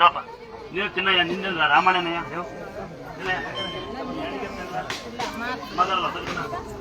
ತಪ್ಪ ನೀವು ಚಿನ್ನಯ್ಯ ನಿಂದ ರಾಮಾಯಣನಯ್ಯ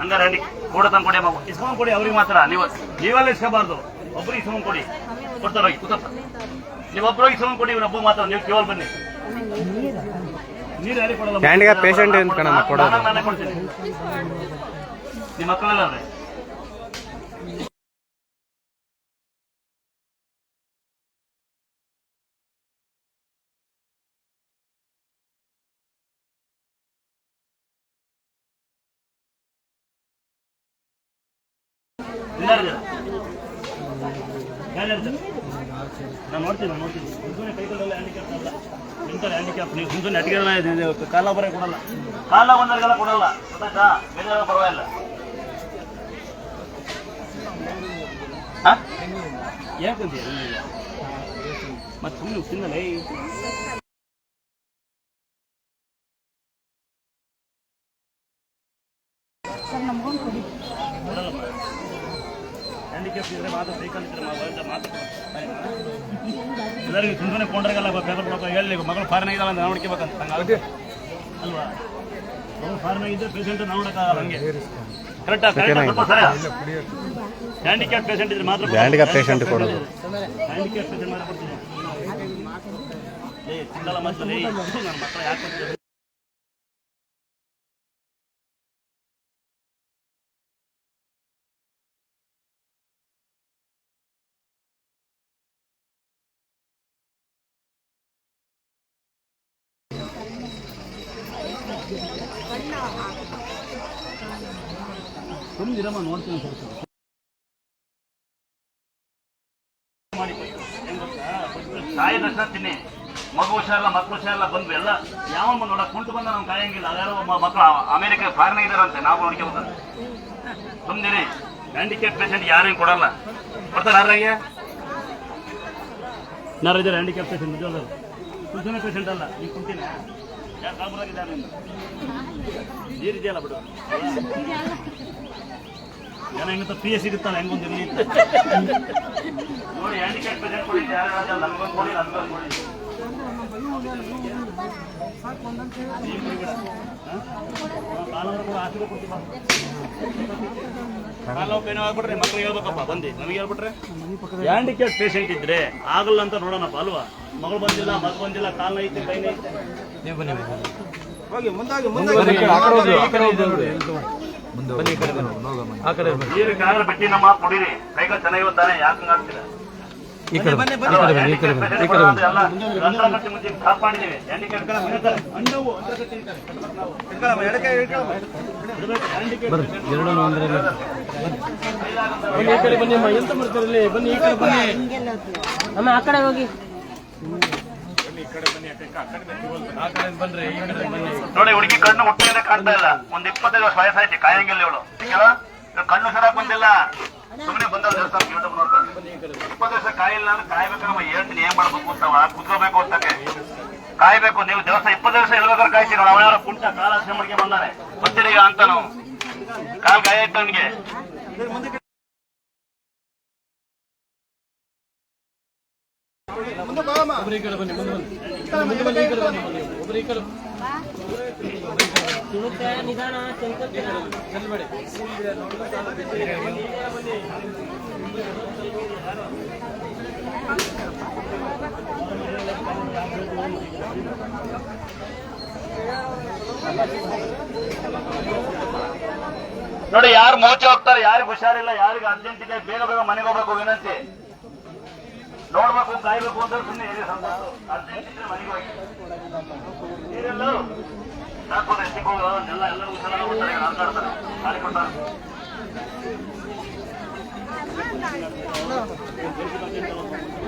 ಹಂಗಾರೆ ಹ್ಯಾಂಡಿ ಕೂಡ ತಂದು ಕೊಡಿ ಮಗು ಇಸ್ಕೊಂಡು ಕೊಡಿ ಅವ್ರಿಗೆ ಮಾತ್ರ. ನೀವು ನೀವೆಲ್ಲ ಇಸ್ಕೋಬಾರ್ದು. ಒಬ್ರಿಗೆ ಇಸ್ಕೊಂಡು ಕೊಡಿ. ಕೊಡ್ತಾರೆ ಹೋಗಿ ಕೂತಪ್ಪ. ನೀವು ಒಬ್ಬರಿಗೆ ಇಸ್ಕೊಂಡ್ ಕೊಡಿ ಇವ್ರೊಬ್ಬ ಮಾತ್ರ. ನೀವು ಕೇವಲ್ ಬನ್ನಿ. ನೀರು ಯಾರಿಗೆ ಕೊಡಲ್ಲ? ಪೇಷಂಟ್ ಕೊಡ್ತೀನಿ. ನಿಮ್ಮ ಮಕ್ಕಳೆಲ್ಲ ಅವ್ರೆ. ಇನ್ನಾರಿದ್ದಾರೆ? ಯಾರ್ಯಾರಿದ್ದಾರೆ? ನಾನು ನೋಡ್ತೀನಿ ನಾನು ನೋಡ್ತೀನಿ. ಸುಮ್ಮನೆ ಕೈಗಳಲ್ಲ ಹ್ಯಾಂಡಿಕ್ಯಾಪ್ ಅಲ್ಲ ಇಂಥವ್ರು ಹ್ಯಾಂಡಿಕ್ಯಾಪ್ ನೀವು ಸುಮ್ಮನೆ ಅಟ್ಟಿಗೆ ಕಾಲ ಬರ ಕೊಡಲ್ಲ. ಕಾಲ ಬಂದವ್ರಿಗೆಲ್ಲ ಕೊಡಲ್ಲ. ಗೊತ್ತಾಯ್ತಾ? ಬೇರೆ ಪರವಾಗಿಲ್ಲ. ಯಾಕಂತ ಮತ್ತೆ ಸುಮ್ಮನೆ ತಿನ್ನಲೇ? ಹ್ಯಾಂಡಿಕ್ಯಾಪ್ ಇದ್ರೆ ಮಾತ್ರ ಸೈಕಲ್ ಇದ್ರೆ ಮಾತ್ರ ಎಲ್ಲರಿಗೂ ಸುಮ್ಮನೆ ಕೊಂಡ್ರಿಗಲ್ಲ ಪೇಪರ್ ಕೊಡಪ್ಪ ಹೇಳಿ ಮಗಳು ಫಾರಿನ್ ಆಗಿದ್ದಾವೆ ಅಂತ ನೋಡ್ಕೋಬೇಕಂತ ಹಂಗಾಗಿ ಅಲ್ವಾ? ಮಗಳು ಫಾರಿನ್ ಆಗಿದ್ದರೆ ಪೇಷಂಟ್ ನೋಡೋಕ್ಕಾಗಲ್ಲ ಹಂಗೆ. ಕರೆಕ್ಟಾ ಕರೆಕ್ಟಾ ಸರಿ. ಹ್ಯಾಂಡಿಕ್ಯಾಪ್ ಪೇಷಂಟ್ ಇದ್ರೆ ಮಾತ್ರ ಹ್ಯಾಂಡಿಕ್ಯಾಪ್ ಪೇಷಂಟ್ ಕೊಡೋದು. ಹ್ಯಾಂಡಿಕ್ಯಾಪ್ ಪೇಷಂಟ್ ಮಾತ್ರ ಕೊಡ್ತೀನಿ. ಏ ತಿಂಗಳ ಮತ್ತೆ ನನ್ನ ಮಕ್ಕಳು ಯಾಕೆ ಸುಮ್ಮನಿರಮ್ಮ ನೋಡ್ತೀನಿ ಸ್ವಲ್ಪ? ತಾಯಿ ದರ್ಶನ ತಿನ್ನಿ ಮಗು ಹುಷಾರಲ್ಲ ಮಕ್ಕಳು ಹುಷಾರಲ್ಲ ಬಂದ್ವಿ ಎಲ್ಲ ಯಾವ ನೋಡಕ್ ಕುಂಟು ಬಂದ ನಮ್ಗೆ ಕಾಯಂಗಿಲ್ಲ ಅದ್ಯಾರೋ ಮ- ಮಕ್ಕಳು ಅಮೆರಿಕ ಫಾರಿನ್ ಇದಾರಂತೆ ನಾವು ನೋಡ್ಕೋಬೋದು ಸುಮ್ಮನಿರಿ ಹ್ಯಾಂಡಿಕ್ಯಾಪ್ ಪೇಷಂಟ್ ಯಾರೇನು ಕೊಡಲ್ಲ ಕೊಡ್ತಾರೆ ಯಾರಿಗೆ ಯಾರು ಇದ್ದಾರೆ ಹ್ಯಾಂಡಿಕ್ಯಾಪ್ ಪೇಷಂಟ್ ಕುಂತನೇ ಪೇಷಂಟ್ ಅಲ್ಲ ನೀವು ಕುಂತಿನ ನೀರಿದೆಯಲ್ಲ ಬಿಡು ಜನ ಹೆಂಗಂತ ಪಿ ಎಸ್ ಸಿಗುತ್ತಲ್ಲ ಹೆಂಗೊಂದು ಇರಲಿ ನೋಡಿ ಹ್ಯಾಂಡಿಕ್ಯಾಪ್ ಪೇಷಂಟ್ ಕೊಡಿ ನಮ್ಗೊಂದು ಕೊಡಿ ನಮ್ಗೊಂದು ಕೊಡಿ ನೀವು ಹಾ? ಕಾಲವ್ರು ಕೂಡ ಆಶೀರ್ವಾದ ಕೊಡ್ತೀವಿ ಬಾ. ಕಾಲು ನೋವು ಕೈ ನೋವು ಆಗ್ಬಿಟ್ರೆ ಮಕ್ಳಿಗೆ ಹೇಳ್ಬೇಕಪ್ಪ ಬಂದಿ ನಮಗೆ ಹೇಳ್ಬಿಟ್ರೆ ಹ್ಯಾಂಡಿಕ್ಯಾಪ್ ಪೇಷಂಟ್ ಇದ್ರೆ ಆಗಲ್ಲ ಅಂತ ನೋಡೋಣಪ್ಪ ಅಲ್ವಾ ಮಗಳು ಬಂದಿಲ್ಲ ಮಗ ಬಂದಿಲ್ಲ ಕಾಲ್ ಐತೆ ಕೈ ಐತೆ ಈ ಕಾಲ ಬಿಟ್ಟಿ ನಮ್ಮ ಕೊಡಿರಿ. ಕೈಗ ಚೆನ್ನಾಗಿ ತಾನೆ ಯಾಕೆ ಹಂಗಾಗ್ತೀರ? ಕಡೆ ಹೋಗಿ. ನೋಡಿ, ಹುಡುಗಿ ಕಣ್ಣು ಹುಟ್ಟಿದ್ರೆ ಕಾಣ್ತಾ ಇಲ್ಲ. ಒಂದ್ ಇಪ್ಪತ್ತೈದು ವರ್ಷ ವಯಸ್ಸಾಯ್ತು, ಕಾಯಂಗಿಲ್ಲ ಇವಳು. ಕಣ್ಣು ಸರಾಕ್ ಬಂದಿಲ್ಲ. ಸುಮ್ಮನೆ ಬಂದವ್ರು ದೇವಸ್ಥಾನ ಯೂಟ್ಯೂಬ್ ನೋಡ್ತಾರೆ ಇಪ್ಪತ್ತು ವರ್ಷ ಕಾಯಿಲ್ಲ ಅಂದ್ರೆ ಕಾಯ್ಬೇಕು ನಮ್ಮ ಹೇಳ್ತೀನಿ ಏನ್ ಮಾಡ್ಬೇಕು ಅಂತವ ಕುತ್ಕೋಬೇಕು ಅಂತಕ್ಕೆ ಕಾಯ್ಬೇಕು ನೀವು ದೇವಸ್ಥಾನ ಇಪ್ಪತ್ತು ವರ್ಷ ಇರ್ಬೇಕಾದ್ರೆ ಕಾಯ್ತೀರ ನಾವು ಯಾರೋ ಕುಂಟ ಕಾಲ ಮಾಡ್ಕೆ ಬಂದಾರೆ ಗೊತ್ತಿಲ್ಲ ಅಂತ ನಾವು. ಕಾಲ್ ಕಾಯ್ತು ನನ್ಗೆ ಈ ಕಡೆ ಬನ್ನಿ ಮುಂದೆ ಬನ್ನಿ. ಮುಂದೆ ಬನ್ನಿ ಈ ಕಡೆ ಬನ್ನಿ ಈ ಕಡೆ ನಿಧಾನ ಚೆಲ್ಬೇಡಿ ನೋಡಿ, ಯಾರು ಮೋಚೆ ಹೋಗ್ತಾರೆ, ಯಾರಿಗೂ ಹುಷಾರಿಲ್ಲ, ಯಾರಿಗೂ ಅರ್ಜೆಂಟ್ ಇದೆ ಬೇಗ ಬೇಗ ಮನೆಗೆ ಹೋಗ್ಬೇಕು ವಿನಂತಿ. ನೋಡ್ಬೇಕು, ಕಾಯ್ಬೇಕು ಅಂತ ಸುಮ್ಮನೆ ಅರ್ಜೆಂಟ್ ಇದ್ರೆ ಮನೆಗೆ ಹೋಗಿ. ನೀರೆಲ್ಲ ಸಾಕು ಎತ್ತಿಗೆ ಹೋಗೋ ಎಲ್ಲ ಎಲ್ಲರೂ ಹುಷಾರಾಗ್ಬಿಡ್ತಾರೆ ಆಡ್ತಾರೆ ಗಾಳಿ